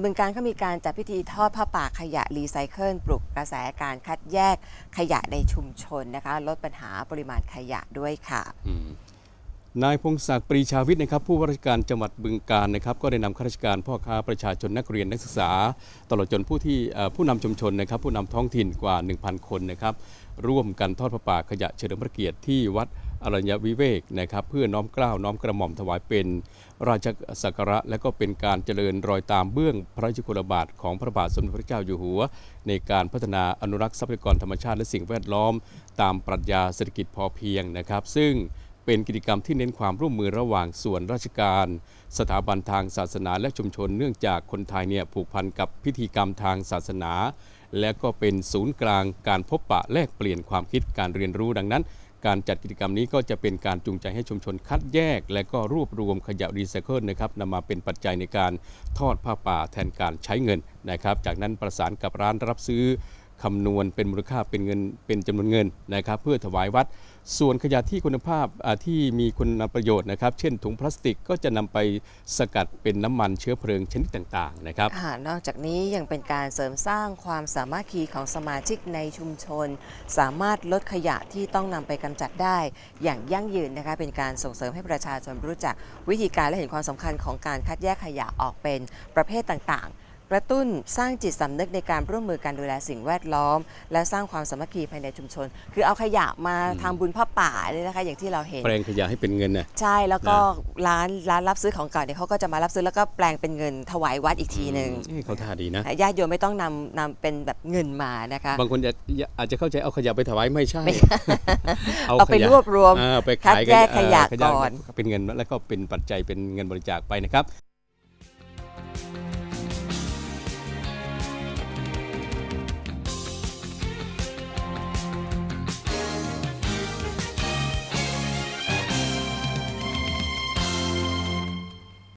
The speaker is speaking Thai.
บึงการก็มีการจัดพิธีทอดผ้าป่าขยะรีไซเคิลปลุกกระแสการคัดแยกขยะในชุมชนนะคะ ลดปัญหาปริมาณขยะด้วยค่ะนายพงศักดิ์ปรีชาวิทย์นะครับผู้ว่าราชการจังหวัดบึงกาฬนะครับ ก็ได้นำข้าราชการพ่อค้าประชาชนนักเรียนนักศึกษา ตลอดจนผู้ที่ผู้นำชุมชนนะครับ ผู้นำท้องถิ่นกว่า 1,000 คนนะครับ ร่วมกันทอดพระป่าขยะเฉลิมพระเกียรติที่วัด อรัญญวิเวกนะครับเพื่อน้อมเกล้าวน้อมกระหม่อมถวายเป็นราชสักการะ และก็เป็นการเจริญรอยตามเบื้องพระยุลบาทของพระบาทสมเด็จพระเจ้าอยู่หัว ในการพัฒนาอนุรักษ์ทรัพยากรธรรมชาติและสิ่งแวดล้อม ตามปรัชญาเศรษฐกิจพอเพียงนะครับ ซึ่งเป็นกิจกรรมที่เน้นความร่วมมือระหว่างส่วนราชการ สถาบันทางศาสนาและชุมชน เนื่องจากคนไทยเนี่ยผูกพันกับพิธีกรรมทางศาสนา และก็เป็นศูนย์กลางการพบปะแลกเปลี่ยนความคิดการเรียนรู้ดังนั้น การจัดกิจกรรมนี้ก็จะเป็นการจูงใจให้ชุมชนคัดแยก และก็รวบรวมขยะรีไซเคิลนะครับนำมาเป็นปัจจัยในการทอดผ้าป่าแทนการใช้เงินนะครับ จากนั้นประสานกับร้านรับซื้อ คำนวณเป็นมูลค่าเป็นเงินเป็นจำนวนเงินนะครับ เพื่อถวายวัด ส่วนขยะที่คุณภาพที่มีคุณประโยชน์นะครับ เช่นถุงพลาสติกก็จะนำไปสกัดเป็นน้ำมันเชื้อเพลิงชนิดต่างๆนะครับนอกจากนี้ยังเป็นการเสริมสร้างความสามัคคีของสมาชิกในชุมชน สามารถลดขยะที่ต้องนำไปกำจัดได้ อย่างยั่งยืนนะคะเป็นการส่งเสริมให้ประชาชนรู้จักวิธีการและเห็นความสำคัญของการคัดแยกขยะออกเป็นประเภทต่างๆ กระตุ้นสร้างจิตสำนึกในการร่วมมือการดูแลสิ่งแวดล้อม และสร้างความสามัคคีภายในชุมชน คือเอาขยะมาทำบุญผ้าป่าเลยนะคะอย่างที่เราเห็น แปลงขยะให้เป็นเงินนะใช่แล้วก็ร้านร้านรับซื้อของเก่าเนี่ยเขาก็จะมารับซื้อแล้วก็แปลงเป็นเงินถวายวัดอีกทีหนึ่งเขาท่าดีนะญาติโยมไม่ต้องนำนำเป็นแบบเงินมานะคะบางคนจะอาจจะเข้าใจเอาขยะไปถวายไม่ใช่ เอาไปรวบรวมอ่าไปขายแยกขยะก่อนเป็นเงินแล้วก็เป็นปัจจัยเป็นเงินบริจาคไปนะครับ